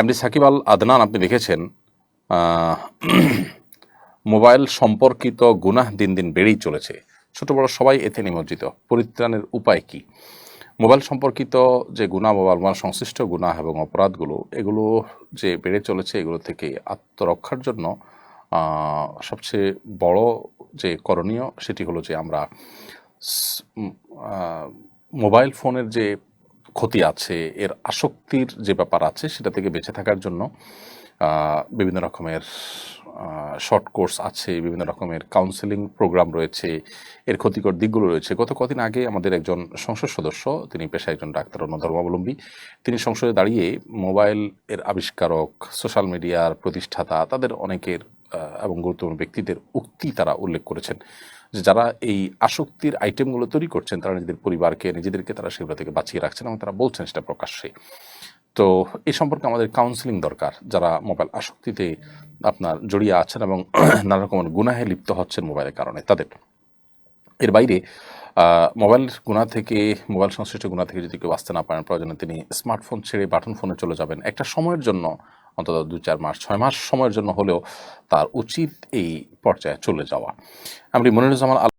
MD Shakib Al Adnan, আপনি দেখেছেন mobile সম্পর্কিত গুনাহ দিন দিন বেড়েই চলেছে। ছোট বড় সবাই এতে নিমজ্জিত। পরিত্রাণের উপায় কি? মোবাইল সম্পর্কিত যে গুণা মোবাইল মোবাইল সংশ্লিষ্ট গুনাহ এবং অপরাধগুলো, এগুলো যে বেড়ে চলেছে, এগুলো থেকে আত্মরক্ষার জন্য সবচেয়ে বড় যে করণীয়, সেটি হলো যে আমরা মোবাইল ফোনের যে ক্ষতি আছে, এর আসক্তির যে ব্যাপার আছে সেটা থেকে বেঁচে থাকার জন্য বিভিন্ন রকমের শর্ট কোর্স আছে, বিভিন্ন রকমের কাউন্সেলিং প্রোগ্রাম রয়েছে, এর ক্ষতিকর দিকগুলো রয়েছে। গত কদিন আগে আমাদের একজন সংসদ সদস্য, তিনি পেশায় একজন ডাক্তার অন্য ধর্মাবলম্বী, তিনি সংসদে দাঁড়িয়ে মোবাইল এর আবিষ্কারক সোশ্যাল মিডিয়ার প্রতিষ্ঠাতা, তাদের অনেকের এবং গুরুত্বপূর্ণ ব্যক্তিদের উক্তি তারা উল্লেখ করেছেন যে যারা এই আসক্তির আইটেমগুলো তৈরি করছেন, তারা নিজেদের পরিবারকে, নিজেদেরকে তারা সেগুলো থেকে বাঁচিয়ে রাখছেন এবং তারা বলছেন সেটা প্রকাশ্যে তো এই সম্পর্কে আমাদের কাউন্সিলিং দরকার, যারা মোবাইল আসক্তিতে আপনার জড়িয়ে আছেন এবং নানা রকমের গুনাহে লিপ্ত হচ্ছেন মোবাইলের কারণে তাদের। এর বাইরে মোবাইল গুণা থেকে, মোবাইল সংশ্লিষ্ট গুণা থেকে যদি কেউ আসতে না পারেন, প্রয়োজনে তিনি স্মার্টফোন ছেড়ে বাটন ফোনে চলে যাবেন। একটা সময়ের জন্য অন্তত দু চার মাস, ছয় মাস সময়ের জন্য হলেও তার উচিত এই পর্যায়ে চলে যাওয়া। আমি মনিরুজ্জামান